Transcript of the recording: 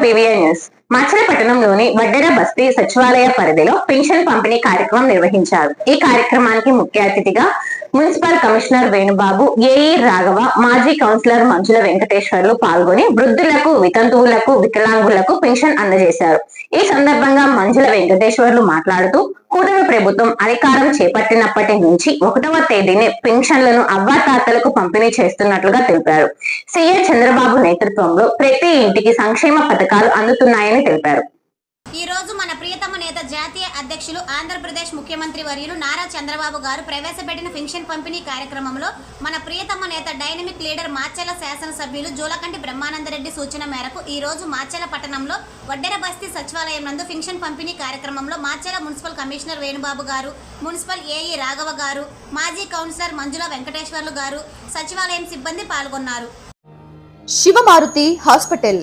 muy. మచిలీపట్నంలోని వడ్డెర బస్తీ సచివాలయ పరిధిలో పెన్షన్ పంపిణీ కార్యక్రమం నిర్వహించారు. ఈ కార్యక్రమానికి ముఖ్య అతిథిగా municipal commissioner Venubabu AE Raghava మాజీ కౌన్సిలర్ మంజుల వెంకటేశ్వర్లు పాల్గొని వృద్ధులకు వితంతువులకు వికలాంగులకు పెన్షన్ అందజేశారు. ఈ సందర్భంగా మంజుల వెంకటేశ్వర్లు మాట్లాడుతూ కూటమి ప్రభుత్వం అధికారం చేపట్టినప్పటి నుంచి ఒకటవ తేదీనే పెన్షన్లను అవ్వాతాతలకు పంపిణీ చేస్తున్నట్లుగా తెలిపారు. సీఎం చంద్రబాబు నేతృత్వంలో ప్రతి ఇంటికి సంక్షేమ పథకాలు అందుతున్నాయని తెలిపారు. ఈ రోజు మన ప్రియతమ నేత జాతీయ అధ్యక్షులు ఆంధ్రప్రదేశ్ ముఖ్యమంత్రి వర్యులు నారా చంద్రబాబు గారు ప్రవేశపెట్టిన పెన్షన్ పంపిణీ కార్యక్రమంలో మన ప్రియతమ నేత డైనమిక్ లీడర్ మాచెల శాసనసభ్యులు జోలకంటి బ్రహ్మానందరెడ్డి సూచన మేరకు ఈ రోజు మాచెల పట్టణంలో వడ్డెర బస్తీ సచివాలయం నందు పెన్షన్ పంపిణీ కార్యక్రమంలో మాచెల మున్సిపల్ కమిషనర్ వేణుబాబు గారు మున్సిపల్ ఏఈ రాఘవ గారు మాజీ కౌన్సిలర్ మంజుల వెంకటేశ్వర్లు గారు సచివాలయం సిబ్బంది పాల్గొన్నారు. శివమారుతి హాస్పిటల్